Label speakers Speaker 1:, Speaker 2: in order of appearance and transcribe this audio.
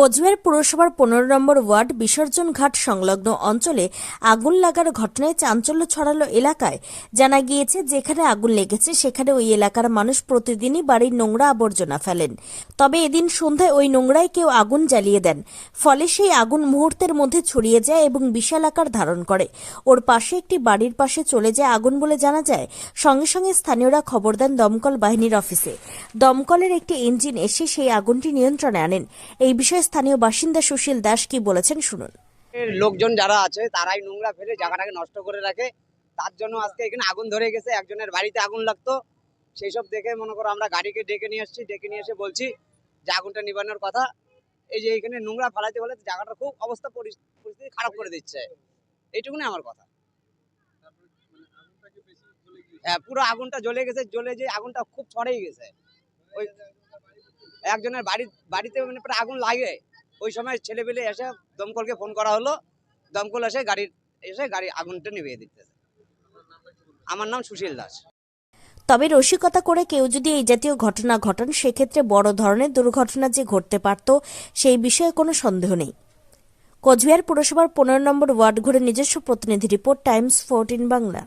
Speaker 1: কোচবিহার পুরসভার পনেরো নম্বর ওয়ার্ড বিসর্জন ঘাট সংলগ্ন অঞ্চলে আগুন লাগার ঘটনায় চাঞ্চল্য ছড়ালো এলাকায়। জানা গিয়েছে, যেখানে আগুন লেগেছে, সেখানে ওই এলাকার মানুষ প্রতিদিনই বাড়ির নোংরা আবর্জনা ফেলেন। তবে এদিন সন্ধ্যায় ওই নোংরায় কেউ আগুন জ্বালিয়ে দেন। ফলে সেই আগুন মুহূর্তের মধ্যে ছড়িয়ে যায় এবং বিশাল আকার ধারণ করে। ওর পাশে একটি বাড়ির পাশে চলে যায় আগুন বলে জানা যায়। সঙ্গে সঙ্গে স্থানীয়রা খবর দেন দমকল বাহিনীর অফিসে। দমকলের একটি ইঞ্জিন এসে সেই আগুনটি নিয়ন্ত্রণে আনেন। এই বিষয়ে স্থানীয় বাসিন্দা সুশীল দাস কি বলেছেন শুনুন।
Speaker 2: লোকজন যারা আছে, তারাই নোংরা ফেলে জায়গাটাকে নষ্ট করে রাখে। তার জন্য আজকে এখানে আগুন ধরে গেছে, একজনের বাড়িতে আগুন লাগতো। সেই সব দেখে মনে করো আমরা গাড়িকে ডেকে নিয়ে আসছি, ডেকে নিয়ে এসে বলছি যে আগুনটা নিবানোর কথা। এই যে এখানে নোংরা ফেলাতে বলে জায়গাটা খুব অবস্থা পরিস্থিতি খারাপ করে দিচ্ছে। এইটুকুনি আমার কথা। হ্যাঁ পুরো আগুনটা জ্বলে গেছে, জ্বলে যে আগুনটা খুব ছড়েই গেছে। ওই একজনের বাড়ি, বাড়িতে মানে প্রায় আগুন লাগে। ওই সময় ছেলেপেলে এসে দমকলকে ফোন করা হলো। দমকল এসে গাড়ির এসে গাড়ি আগুনটা নিভিয়ে দিতেছে। আমার নাম সুশীল দাস।
Speaker 1: তবে রসিকতা করে কেউ যদি এই জাতীয় ঘটনা ঘটান, সেক্ষেত্রে বড় ধরনের দুর্ঘটনা যে ঘটতে পারত, সেই বিষয়ে কোনো সন্দেহ নেই। কোচবিহার পুরসভার পনেরো নম্বর ওয়ার্ড ঘুরে নিজস্ব প্রতিনিধি report, Times fourteen Bangla.